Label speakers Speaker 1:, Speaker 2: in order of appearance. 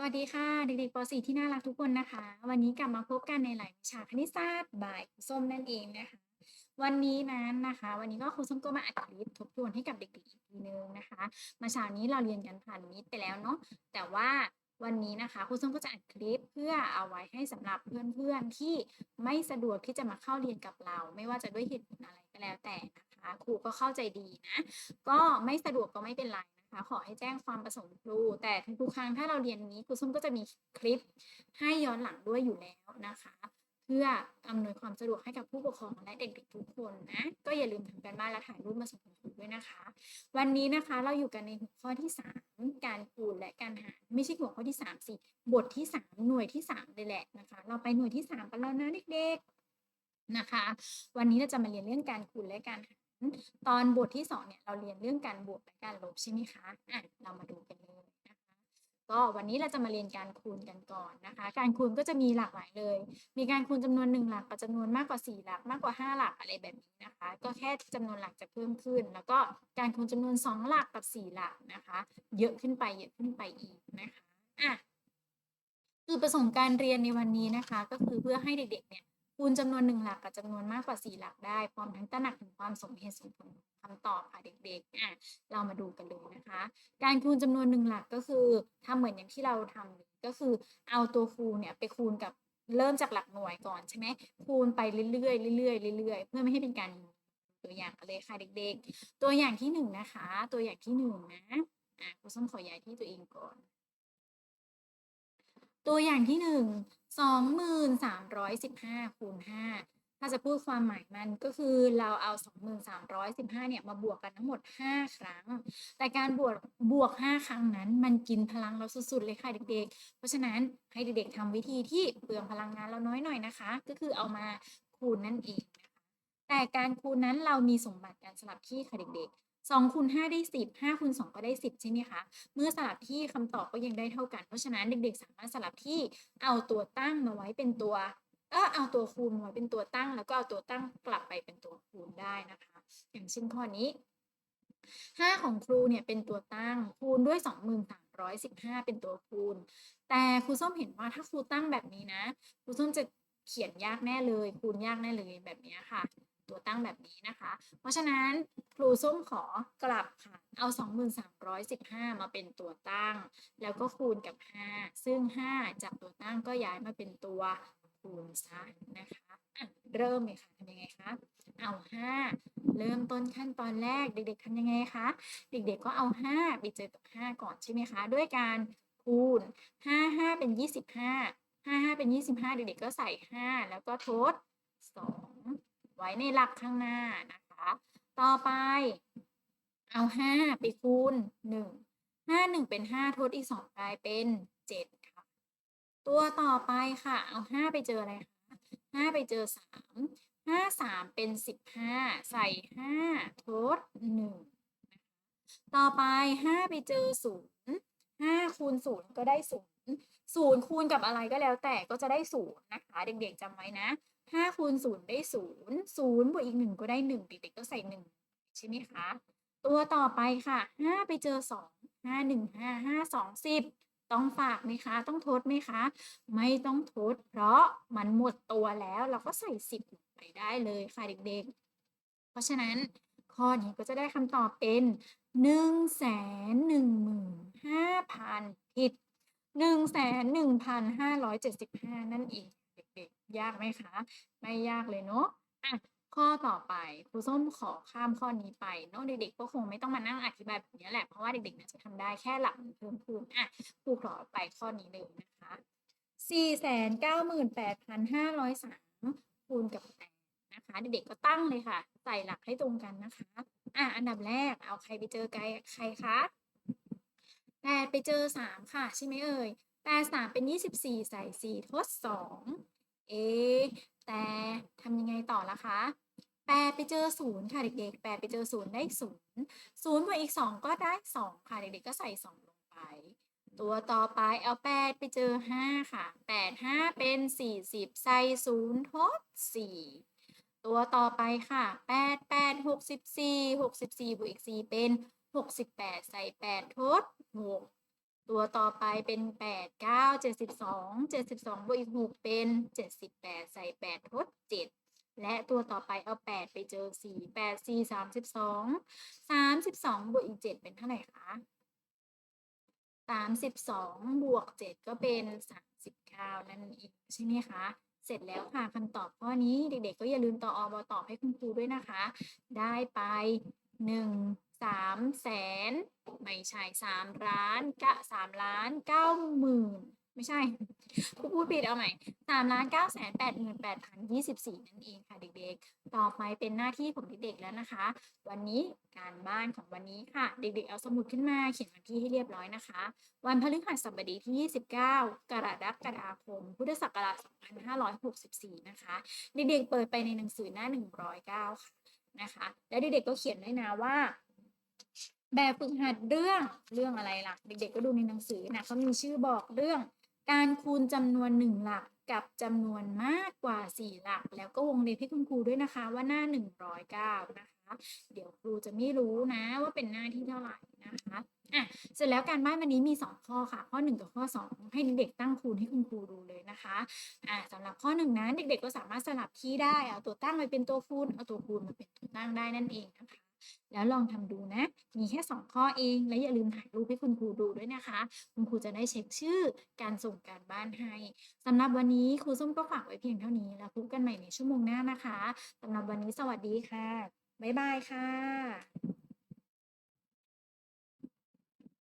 Speaker 1: สวัสดีค่ะ เด็กๆป .4 ที่น่ารักทุกคนนะคะ วันนี้กลับมาพบกันในหลายวิชาคณิตศาสตร์บ่ายครูส้มนั่นเองนะคะ วันนี้นั้นนะคะ วันนี้ก็ครูส้มก็มาอัดคลิปทบทวนให้กับเด็กๆอีกทีนึงนะคะมาเช้านี้เราเรียนกันผ่านมิตไปแล้วเนาะแต่ว่าวันนี้นะคะครูส้มก็จะอัดคลิปเพื่อเอาไว้ให้สำหรับเพื่อนๆที่ไม่สะดวกที่จะมาเข้าเรียนกับเรา ไม่ว่าจะด้วยเหตุผลอะไรก็แล้วแต่นะคะ ครูก็เข้าใจดีนะ ก็ไม่สะดวกก็ไม่เป็นไรนะคะขอให้แจ้งความประสงค์ครู แต่ทุกครั้งถ้าเราเรียนนี้ครูส้มก็จะมีคลิปให้ย้อนหลังด้วยอยู่แล้วนะคะ เพื่ออำนวยความสะดวกให้กับผู้ปกครองและเด็กๆทุกคนนะก็อย่าลืมทำการบ้านและถ่ายรูปมาส่งคุณครูด้วยนะคะ วันนี้นะคะเราอยู่กันในหัวข้อที่ 3 การคูณและการหารไม่ใช่หัวข้อที่3สิบทที่ 3 หน่วยที่3เลยแหละนะคะ เราไปหน่วยที่ 3 กันแล้วนะเด็กๆนะคะ วันนี้เราจะมาเรียนเรื่องการคูณและการหาร ตอนบทที่2เนี่ยเราเรียนเรื่องการบวกและการลบใช่ไหมคะอะเรามาดูกันเลยนะคะก็วันนี้เราจะมาเรียนการคูณกันก่อนนะคะ การคูณก็จะมีหลากหลายเลย มีการคูณจำนวนหนึ่งหลักกับจำนวนมากกว่า 4 หลักมากกว่า 5 หลักอะไรแบบนี้นะคะ ก็แค่จำนวนหลักจะเพิ่มขึ้น แล้วก็การคูณจำนวน 2 หลักกับ 4 หลักนะคะ เยอะขึ้นไปเยอะขึ้นไปอีกนะคะอะจุดประสงค์การเรียนในวันนี้นะคะ ก็คือเพื่อให้เด็กๆเนี่ย คูณจำนวนหนึ่งหลักกับจำนวนมากกว่า 4 หลักได้ พร้อมทั้งตระหนักถึงความสมเหตุสมผลคำตอบค่ะเด็กๆอะเรามาดูกันเลยนะคะ การคูณจำนวนหนึ่งหลักก็คือทำเหมือนอย่างที่เราทำก็คือเอาตัวคูณเนี่ยไปคูณกับเริ่มจากหลักหน่วยก่อนใช่ไหมคูณไปเรื่อยๆเรื่อยๆเรื่อยๆเพื่อไม่ให้เป็นการตัวอย่างกันเลยค่ะเด็กๆ ตัวอย่างที่หนึ่งนะคะ ตัวอย่างที่หนึ่งนะอะครูส้มขอย้ายที่ตัวเองก่อน ตัวอย่างที่หนึ่ง สองหมื่นสามร้อยสิบห้าคูณห้าถ้าจะพูดความหมายมันก็คือเราเอาสองหมื่นสามร้อยสิบห้าเนี่ยมาบวกกันทั้งหมดห้าครั้ง แต่การบวกบวกห้าครั้งนั้นมันกินพลังเราสุดๆเลยค่ะเด็กๆ เพราะฉะนั้นให้เด็กๆทำวิธีที่เปลืองพลังงานเราน้อยหน่อยนะคะ ก็คือเอามาคูณนั่นเองแต่การคูณนั้นเรามีสมบัติการสลับที่ค่ะเด็กๆ สองคูณห้าได้สิบห้าคูณสองก็ได้สิบใช่ไหมคะ เมื่อสลับที่คำตอบก็ยังได้เท่ากัน เพราะฉะนั้นเด็กๆ สามารถสลับที่เอาตัวตั้งมาไว้เป็นตัวเออเอาตัวคูณมาไว้เป็นตัวตั้ง แล้วก็เอาตัวตั้งกลับไปเป็นตัวคูณได้นะคะ อย่างเช่นข้อนี้ห้าของครูเนี่ยเป็นตัวตั้งคูณด้วยสองหมื่นสามร้อยสิบห้าเป็นตัวคูณ แต่ครูส้มเห็นว่าถ้าครูตั้งแบบนี้นะ ครูส้มจะเขียนยากแน่เลย คูณยากแน่เลยแบบนี้ค่ะ ตัวตั้งแบบนี้นะคะ เพราะฉะนั้นครูส้มขอกลับค่ะเอา 2315 มาเป็นตัวตั้ง แล้วก็คูณกับ 5 ซึ่ง 5 จากตัวตั้งก็ย้ายมาเป็นตัวคูณซะนะคะอะเริ่มเลยค่ะทำยังไงคะเอา 5 เริ่มต้นขั้นตอนแรกเด็กๆทำยังไงคะเด็กๆก็เอา 5 ไปเจอกับ 5 ก่อนใช่ไหมคะ ด้วยการคูณ 5 5 เป็น 25 5 5 เป็น 25 เด็กๆก็ใส่ 5 แล้วก็ทด 2 ไว้ในหลักข้างหน้านะคะ ต่อไป เอาห้าไปคูณหนึ่งห้าหนึ่งเป็นห้าทดอีกสองกลายเป็นเจ็ดค่ะ ตัวต่อไปค่ะ เอาห้าไปเจออะไรคะห้าไปเจอสามห้าสามเป็นสิบห้าใส่ห้าทดหนึ่งต่อไปห้าไปเจอศูนย์ห้าคูณศูนย์ก็ได้ศูนย์ ศูนย์คูณกับอะไรก็แล้วแต่ก็จะได้ศูนย์นะคะ เด็กๆจำไว้นะห้าคูณศูนย์ได้ศูนย์ศูนย์บวกอีกหนึ่งก็ได้หนึ่งเด็กๆก็ใส่หนึ่งใช่ไหมคะ ตัวต่อไปค่ะห้าไปเจอสองห้าหนึ่งห้าห้าสองสิบต้องฝากไหมคะ ต้องทดไหมคะ ไม่ต้องทด เพราะมันหมดตัวแล้วเราก็ใส่สิบลงไปได้เลยค่ะเด็กๆ เพราะฉะนั้นข้อนี้ก็จะได้คำตอบเป็นหนึ่งแสนหนึ่งหมื่นห้าพันผิด หนึ่งแสนหนึ่งพันห้าร้อยเจ็ดสิบห้านั่นเองเด็กๆ ยากไหมคะ ไม่ยากเลยเนาะอะข้อต่อไปครูส้มขอข้ามข้อนี้ไปเนาะเด็กๆก็คงไม่ต้องมานั่งอธิบายแบบนี้แหละเพราะว่าเด็กๆน่าจะทำได้แค่หลักเพิ่มคูณอะครูขอไปข้อนี้เลยนะคะสี่แสนเก้าหมื่นแปดพันห้าร้อยสามคูณกับแปดนะคะ เด็กๆก็ตั้งเลยค่ะ ใส่หลักให้ตรงกันนะคะ อะอันดับแรกเอาใครไปเจอใครใครคะ แปดไปเจอสามค่ะ ใช่ไหมเอ่ยแปดสามเป็นยี่สิบสี่ใส่สี่ทดสองเอแต่ทำยังไงต่อละคะแปดไปเจอศูนย์ค่ะเด็กๆแปดไปเจอศูนย์ได้ศูนย์ศูนย์บวกอีกสองก็ได้สองค่ะเด็กๆก็ใส่สองลงไป ตัวต่อไปเอาแปดไปเจอห้าค่ะแปดห้าเป็นสี่สิบใส่ศูนย์ทดสี่ตัวต่อไปค่ะแปดแปดหกสิบสี่หกสิบสี่บวกอีกสี่เป็นหกสิบแปดใส่แปดทด หกตัวต่อไปเป็นแปดเก้าเจ็ดสิบสองเจ็ดสิบสองบวกอีกหกเป็นเจ็ดสิบแปดใส่แปดทดเจ็ดและตัวต่อไปเอาแปดไปเจอสี่แปดสี่สามสิบสองสามสิบสองบวกอีกเจ็ดเป็นเท่าไหร่คะสามสิบสองบวกเจ็ดก็เป็นสามสิบเก้านั่นเองใช่ไหมคะเสร็จแล้วค่ะคำตอบข้อนี้เด็กๆ ก็อย่าลืมต่ออบตอบให้คุณครูด้วยนะคะ ได้ไปหนึ่ง สามแสนไม่ใช่สามล้านกะสามล้านเก้าหมื่นไม่ใช่ครูพูดผิดเอาใหม่สามล้านเก้าแสนแปดหมื่นแปดพันยี่สิบสี่นั่นเองค่ะเด็กๆ ต่อไปเป็นหน้าที่ของเด็กๆแล้วนะคะ วันนี้การบ้านของวันนี้ค่ะ เด็กๆ เอาสมุดขึ้นมาเขียนวันที่ให้เรียบร้อยนะคะ วันพฤหัสบดีที่ 29 กรกฎาคม พุทธศักราช2564 นะคะ เด็กๆ เปิดไปในหนังสือหน้า 109 ค่ะนะคะ แล้วเด็กๆ ก็เขียนด้วยนะว่า แบบฝึกหัดเรื่องเรื่องอะไรล่ะ เด็กๆก็ดูในหนังสือนะเขามีชื่อบอกเรื่อง การคูณจำนวนหนึ่งหลักกับจำนวนมากกว่า4หลัก แล้วก็วงเล็บให้คุณครูด้วยนะคะว่าหน้า109นะคะ เดี๋ยวครูจะไม่รู้นะว่าเป็นหน้าที่เท่าไหร่นะคะอะเสร็จแล้วการบ้านวันนี้มี 2 ข้อค่ะ ข้อ 1 กับข้อ 2 ให้เด็กตั้งคูณให้คุณครูดูเลยนะคะอะสำหรับข้อ1นั้นเด็กๆก็สามารถสลับที่ได้เอาตัวตั้งไปเป็นตัวคูณเอาตัวคูณมาเป็นตัวตั้งได้นั่นเองนะคะ แล้วลองทำดูนะ มีแค่ 2 ข้อเอง และอย่าลืมถ่ายรูปให้คุณครูดูด้วยนะคะ คุณครูจะได้เช็คชื่อการส่งการบ้านให้สำหรับวันนี้ครูส้มก็ฝากไว้เพียงเท่านี้ แล้วพบกันใหม่ในชั่วโมงหน้านะคะสำหรับวันนี้สวัสดีค่ะ บ๊ายบายค่ะ